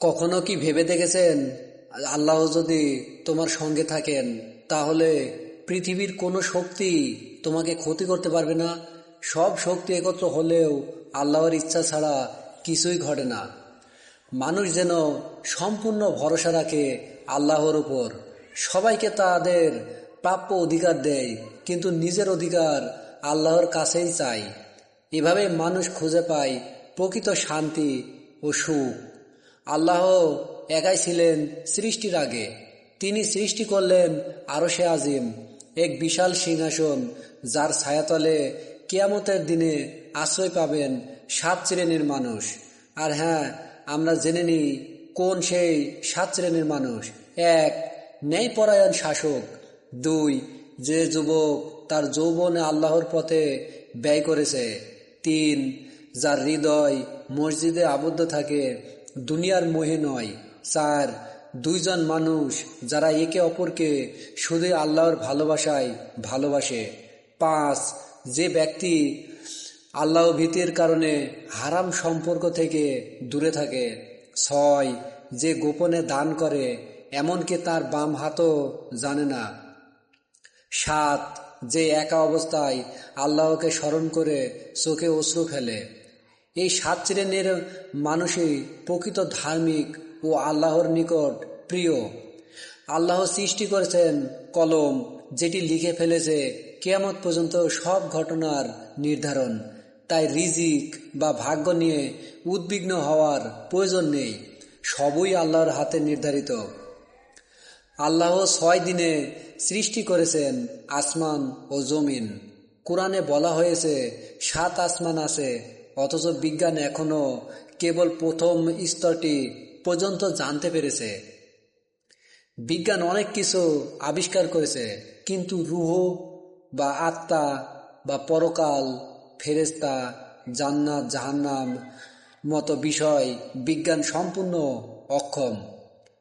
কখনো কি ভেবে দেখেছেন? আল্লাহ যদি তোমার সঙ্গে থাকেন, তাহলে পৃথিবীর কোনো শক্তি তোমাকে ক্ষতি করতে পারবে না। সব শক্তি একত্র হলেও আল্লাহর ইচ্ছা ছাড়া কিছুই ঘটে না। মানুষ যেন সম্পূর্ণ ভরসা রাখে আল্লাহর উপর। সবাইকে তাদের প্রাপ্য অধিকার দেয়, কিন্তু নিজের অধিকার আল্লাহর কাছেই চাই এভাবে মানুষ খুঁজে পায় প্রকৃত শান্তি ও সুখ। আল্লাহ একাই ছিলেন সৃষ্টির আগে। তিনি সৃষ্টি করলেন আরও সে আজিম, এক বিশাল সিংহাসন যার ছায়াতলে কেয়ামতের দিনে আশ্রয় পাবেন সাত শ্রেণির মানুষ। আর হ্যাঁ আমরা জেনে নিই কোন সেই সাত শ্রেণির মানুষ। এক, ন্যায়পরায়ণ শাসক। দুই, যে যুবক তার যৌবনে আল্লাহর পথে ব্যয় করেছে। তিন, যার হৃদয় মসজিদে আবদ্ধ থাকে দুনিয়ার মোহে নয়। চার দুইজন মানুষ যারা একে অপরকে শুধু আল্লাহর ভালোবাসায় ভালোবাসে। পাঁচ, যে ব্যক্তি আল্লাহ ভীতির কারণে হারাম সম্পর্ক থেকে দূরে থাকে। ছয়, যে গোপনে দান করে, এমনকি তার বাম হাতও জানে না। সাত, যে একা অবস্থায় আল্লাহকে স্মরণ করে চোখে অশ্রু ফেলে। এই সাত শ্রেণির মানুষই প্রকৃত ধার্মিক ও আল্লাহর নিকট প্রিয়। আল্লাহ সৃষ্টি করেছেন কলম, যেটি লিখে ফেলেছে কেয়ামত পর্যন্ত সব ঘটনার নির্ধারণ। তাই রিজিক বা ভাগ্য নিয়ে উদ্বিগ্ন হওয়ার প্রয়োজন নেই, সবই আল্লাহর হাতে নির্ধারিত। আল্লাহ ছয় দিনে সৃষ্টি করেছেন আসমান ও জমিন। কোরআনে বলা হয়েছে, সাত আসমান আছে অথচ বিজ্ঞান এখনও কেবল প্রথম স্তরটি পর্যন্ত জানতে পেরেছে। বিজ্ঞান অনেক কিছু আবিষ্কার করেছে, কিন্তু রুহ বা আত্মা বা পরকাল ফেরেস্তা জান্নাত, জাহান্নাম মতো বিষয় বিজ্ঞান সম্পূর্ণ অক্ষম।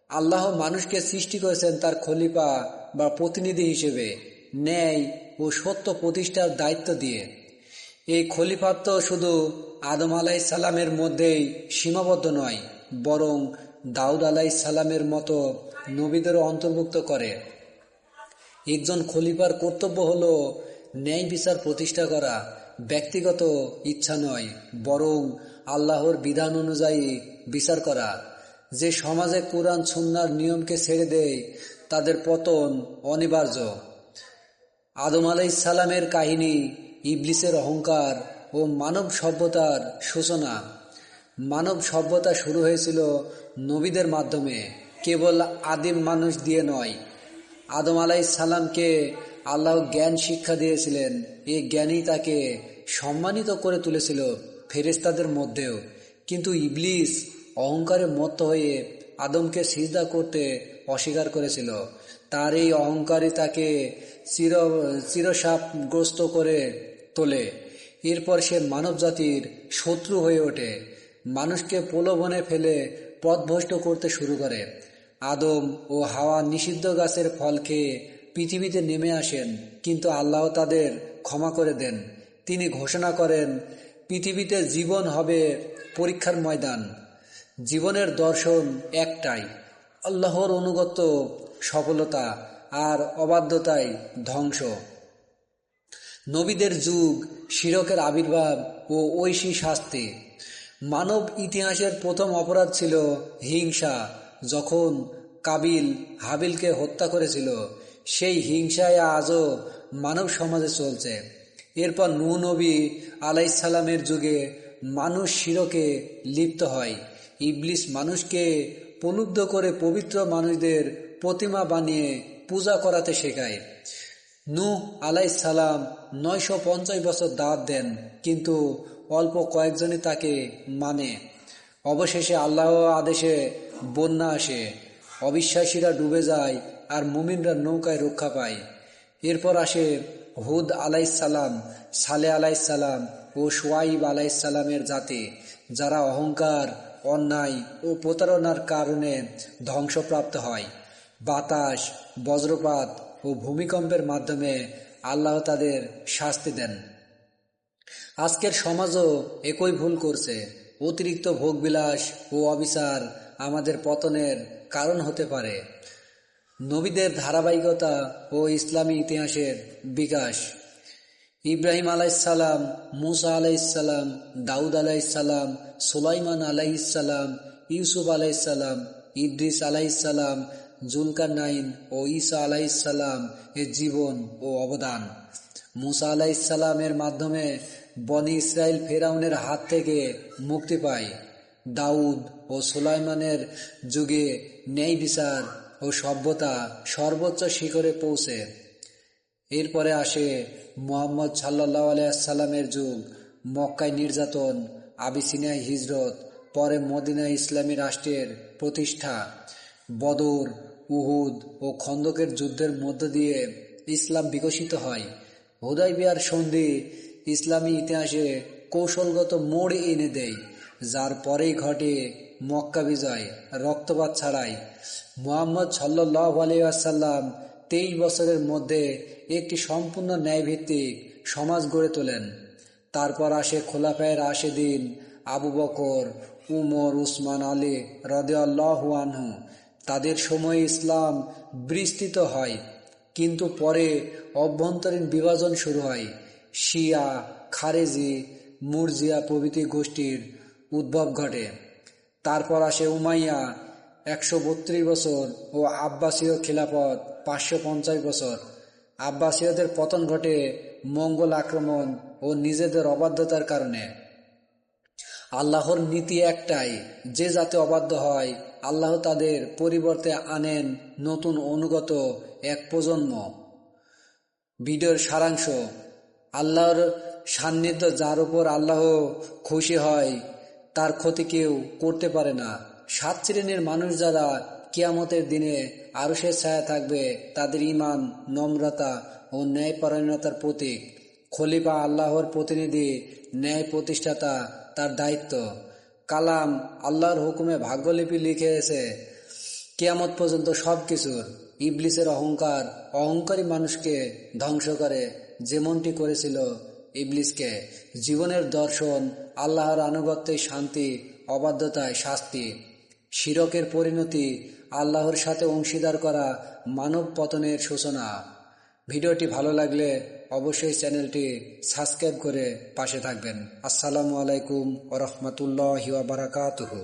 আল্লাহ মানুষকে সৃষ্টি করেছেন তার খলিফা বা প্রতিনিধি হিসেবে ন্যায় ও সত্য প্রতিষ্ঠার দায়িত্ব দিয়ে। এই খলিফাত্ব শুধু আদম আলাই সালামের মধ্যেই সীমাবদ্ধ নয়, বরং দাউদ আলাই সালামের মতো নবীদেরও অন্তর্ভুক্ত করে। একজন খলিফার কর্তব্য হল ন্যায় বিচার প্রতিষ্ঠা করা, ব্যক্তিগত ইচ্ছা নয়, বরং আল্লাহর বিধান অনুযায়ী বিচার করা। যে সমাজে কোরআন সুন্নার নিয়মকে ছেড়ে দেয়, তাদের পতন অনিবার্য। আদম আলাই সালামের কাহিনী ইবলিসের অহংকার ও মানব সভ্যতার সূচনা। মানব সভ্যতা শুরু হয়েছিল নবীদের মাধ্যমে। কেবল আদিম মানুষ দিয়ে নয়। আদম আলাই সালামকে আল্লাহ জ্ঞান শিক্ষা দিয়েছিলেন। এই জ্ঞানই তাকে সম্মানিত করে তুলেছিল ফেরেস্তাদের মধ্যেও। কিন্তু ইবলিস অহংকারে মত্ত হয়ে আদমকে সিজদা করতে অস্বীকার করেছিল। তার এই অহংকারই তাকে চির চিরসাপগ্রস্ত করে তোলে। এরপর সে মানব জাতির শত্রু হয়ে ওঠে। মানুষকে প্রলোভনে ফেলে পথভ্রষ্ট করতে শুরু করে। আদম ও হাওয়া নিষিদ্ধ গাছের ফল খেয়ে পৃথিবীতে নেমে আসেন, কিন্তু আল্লাহ তাদের ক্ষমা করে দেন। তিনি ঘোষণা করেন, পৃথিবীতে জীবন হবে পরীক্ষার ময়দান। জীবনের দর্শন একটাই। আল্লাহর অনুগত সফলতা আর অবাধ্যতায় ধ্বংস। নবীদের যুগ, শিরকের আবির্ভাব ও ঐশী শাস্তি। মানব ইতিহাসের প্রথম অপরাধ ছিল হিংসা। যখন কাবিল হাবিলকে হত্যা করেছিল, সেই হিংসায় আজও মানব সমাজে চলছে। এরপর নু নবী আলাইসাল্লামের যুগে মানুষ শিরকে লিপ্ত হয়। ইবলিস মানুষকে প্রলুব্ধ করে পবিত্র মানুষদের প্রতিমা বানিয়ে পূজা করাতে শেখায়। নু আলাই সালাম নয়শো পঞ্চাশ বছর দাঁত দেন, কিন্তু অল্প কয়েকজনই তাকে মানে। অবশেষে আল্লাহ আদেশে বন্যা আসে, অবিশ্বাসীরা ডুবে যায় আর মুমিনরা নৌকায় রক্ষা পায়। এরপর আসে হুদ আলাইসালাম সালে আলাইসালাম ও সোয়াইব আলাইসালামের জাতি, যারা অহংকার, অন্যায় ও প্রতারণার কারণে ধ্বংসপ্রাপ্ত হয়। বাতাস, বজ্রপাত ও ভূমিকম্পের মাধ্যমে আল্লাহ তাদের শাস্তি দেন। আজকের সমাজও একই ভুল করছে। অতিরিক্ত ভোগবিলাস ও অবিচার আমাদের পতনের কারণ হতে পারে। নবীদের ধারাবাহিকতা ও ইসলামী ইতিহাসের বিকাশ। ইব্রাহিম আলাইসাল্লাম মুসা আলাইসাল্লাম দাউদ আলাইসাল্লাম সুলাইমান আলাইসাল্লাম ইউসুফ আলাইসাল্লাম ইদ্রিস আলাইসাল্লাম জুলকার নাইন ও ঈসা আলাইসাল্লাম এর জীবন ও অবদান। মুসা আলাইসাল্লামের মাধ্যমে বনি ইসরায়েল ফেরাউনের হাত থেকে মুক্তি পায়। দাউদ ও সুলাইমানের যুগে ন্যায় বিচার ও সভ্যতা সর্বোচ্চ শিখরে পৌঁছে। এরপরে আসে মোহাম্মদ সাল্লাহ আলাইসাল্লামের যুগ, মক্কায় নির্যাতন, আবিসিনিয়ায় হিজরত, পরে মদিনা ইসলামী রাষ্ট্রের প্রতিষ্ঠা। বদর উহুদ ও খন্দকের যুদ্ধের মধ্য দিয়ে ইসলাম বিকশিত হয়। হুদাই বিহার সন্ধি ইসলামী ইতিহাসে কৌশলগত মোড় এনে দেয়, যার পরেই ঘটে মক্কা বিজয়, রক্তপাত ছাড়াই। মোহাম্মদ সাল্লাহ আলিয়াসাল্লাম তেইশ বছরের মধ্যে একটি সম্পূর্ণ ন্যায়ভিত্তিক সমাজ গড়ে তোলেন। তারপর আসে খোলাফায়ের দিন আবু বকর, উমর, উসমান, আলী রদেআল্লাহ আনহু। তাদের সময় ইসলাম বিস্তৃত হয়, কিন্তু পরে অভ্যন্তরীণ বিভাজন শুরু হয়। শিয়া, খারেজি, মুরজিয়া প্রভৃতি গোষ্ঠীর উদ্ভব ঘটে। তারপর আসে উমাইয়া, একশো বত্রিশ বছর, ও আব্বাসীয় খিলাফত, পাঁচশো পঞ্চাশ বছর। আব্বাসীয়দের পতন ঘটে মঙ্গল আক্রমণ ও নিজেদের অবাধ্যতার কারণে। আল্লাহর নীতি একটাই, যে যাতে অবাধ্য হয় আল্লাহ তাদের পরিবর্তে আনেন নতুন অনুগত এক প্রজন্ম। ভিডিওর সারাংশ, আল্লাহর সান্নিধ্য যার উপর আল্লাহ খুশি হয়, তার ক্ষতি কেউ করতে পারে না। সাত শ্রেণির মানুষ যারা কিয়ামতের দিনে আরসের ছায়া থাকবে, তাদের ইমান নম্রতা ও ন্যায়পরায়ণতার প্রতীক। খলিফা আল্লাহর প্রতিনিধি, ন্যায় প্রতিষ্ঠাতা, তার দায়িত্ব। কালাম আল্লাহর হুকুমে ভাগ্যলিপি লিখে এসে কেয়ামত পর্যন্ত সব কিছুর ইবলিসের অহংকার, অহংকারী মানুষকে ধ্বংস করে, যেমনটি করেছিল ইবলিসকে। জীবনের দর্শন, আল্লাহর আনুগত্যে শান্তি, অবাধ্যতায় শাস্তি। শিরকের পরিণতি, আল্লাহর সাথে অংশীদার করা মানব পতনের সূচনা। ভিডিওটি ভালো লাগলে অবশ্যই চ্যানেলটি সাবস্ক্রাইব করে পাশে থাকবেন। আসসালামু আলাইকুম ওরহমতুল্লাহ বারাকাতুহু।